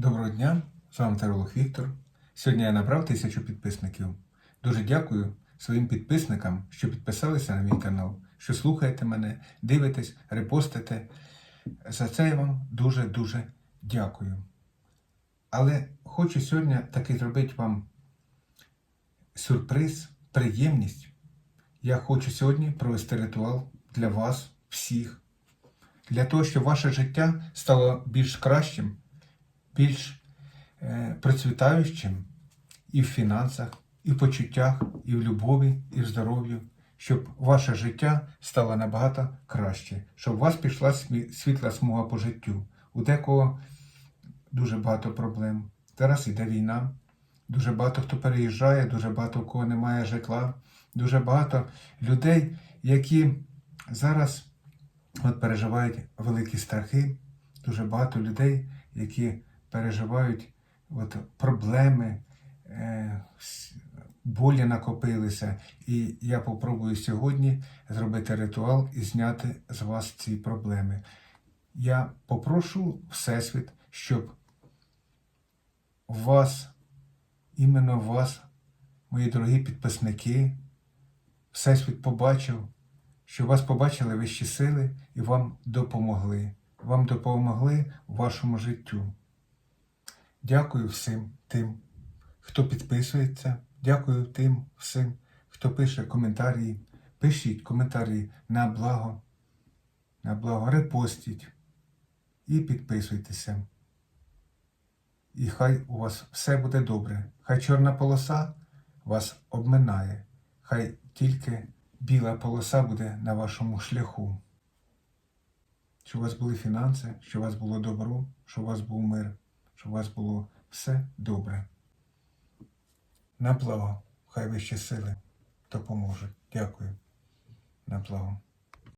Доброго дня, з вами Таролог Віктор. Сьогодні я набрав тисячу підписників. Дуже дякую своїм підписникам, що підписалися на мій канал, що слухаєте мене, дивитесь, репостите. За це я вам дуже-дуже дякую. Але хочу сьогодні таки зробити вам сюрприз, приємність. Я хочу сьогодні провести ритуал для вас всіх, для того, щоб ваше життя стало більш кращим, більш е, процвітаючим і в фінансах, і в почуттях, і в любові, і в здоров'ю, щоб ваше життя стало набагато краще, щоб у вас пішла світла смуга по життю. У декого дуже багато проблем. Зараз іде війна. Дуже багато хто переїжджає, дуже багато у кого немає житла, дуже багато людей, які зараз от переживають великі страхи, дуже багато людей, які переживають от, проблеми, е, болі накопилися. І я попробую сьогодні зробити ритуал і зняти з вас ці проблеми. Я попрошу Всесвіт, щоб вас, іменно вас, мої дорогі підписники, Всесвіт побачив, що вас побачили вищі сили і вам допомогли. Вам допомогли вашому життю. Дякую всім тим, хто підписується. Дякую тим всім, хто пише коментарі. Пишіть коментарі на благо, на благо, репостіть і підписуйтеся. І хай у вас все буде добре. Хай чорна полоса вас обминає. Хай тільки біла полоса буде на вашому шляху. Щоб у вас були фінанси, щоб у вас було добро, щоб у вас був мир, щоб у вас було все добре. На благо, хай вищі сили допоможуть. Дякую. На благо.